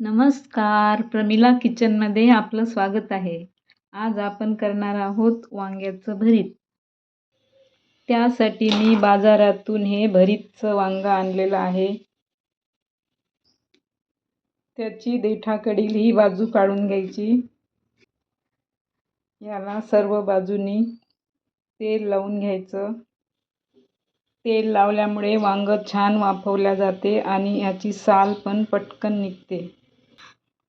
नमस्कार. प्रमिला किचनमध्ये आपलं स्वागत आहे. आज आपण करणार आहोत वांग्याचं भरीत. त्यासाठी मी बाजारातून हे भरीतचं वांगं आणलेलं आहे. त्याची देठाकडील ही बाजू काढून घ्यायची. याला सर्व बाजूनी तेल लावून घ्यायचं. तेल लावल्यामुळे वांगं छान वाफवल्या जाते आणि याची साल पण पटकन निघते.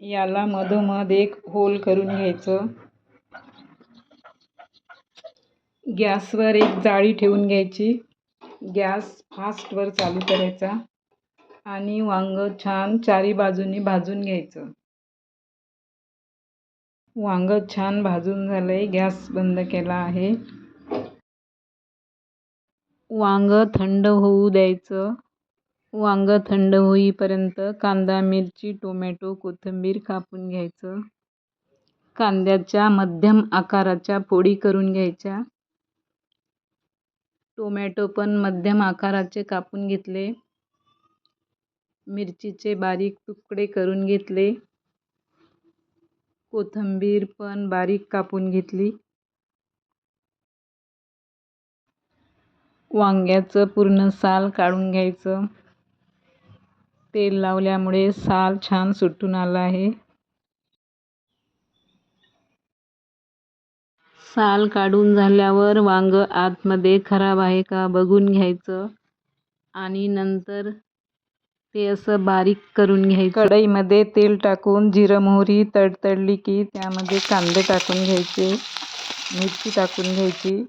याला मधोमध एक होल करून घ्यायचं. गॅसवर एक जाळी ठेवून घ्यायची. गॅस फास्टवर चालू करायचा आणि वांगं छान चारी बाजूनी भाजून घ्यायचं. वांगं छान भाजून झालंय गॅस बंद केला आहे. वांगं थंड होऊ द्यायचं. वांगं थंड होईपर्यंत कांदा मिरची टोमॅटो कोथिंबीर कापून घ्यायचं. कांद्याच्या मध्यम आकाराच्या फोडी करून घ्यायच्या. टोमॅटो पण मध्यम आकाराचे कापून घेतले. मिरचीचे बारीक तुकडे करून घेतले. कोथिंबीर पण बारीक कापून घेतली. वांग्याचं पूर्ण साल काढून घ्यायचं. तेल लावल्यामुळे साल छान सुटून आला आहे. साल काढून झाल्यावर वांगं आतमध्ये खराब आहे का बघून घ्यायचं. आणि नंतर ते असं बारीक करून घ्यायचं. कढईमध्ये तेल टाकून जिरं मोहरी तडतडली की त्यामध्ये कांदे टाकून घ्यायचे मिरची टाकून घ्यायची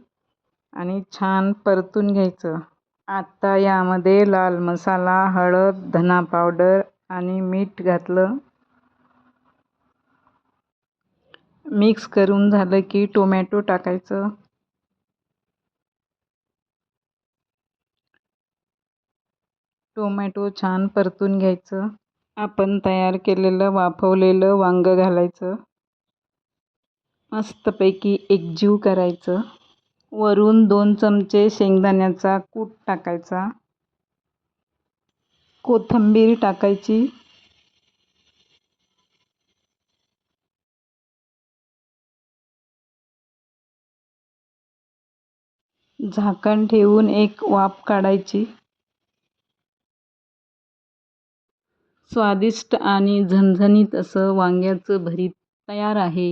आणि छान परतून घ्यायचं. आता यामध्ये लाल मसाला हळद धना पावडर आणि मीठ घातलं. मिक्स करून झालं की टोमॅटो टाकायचं. टोमॅटो छान परतून घ्यायचं. आपण तयार केलेलं वाफवलेलं वांगं घालायचं. मस्तपैकी एकजीव करायचं. वरून दोन चमचे शेंगदाण्याचा कूट टाकायचा. कोथिंबीर टाकायची. झाकण ठेवून एक वाफ काढायची. स्वादिष्ट आणि झणझणीत असं वांग्याचं भरीत तयार आहे.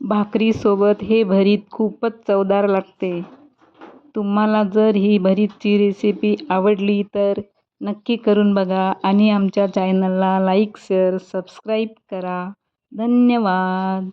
भाकरीसोबत हे भरीत खूपच चवदार लागते. तुम्हाला जर ही भरीतची रेसिपी आवडली तर नक्की करून बघा आणि आमच्या चॅनलला लाईक शेअर सबस्क्राईब करा. धन्यवाद.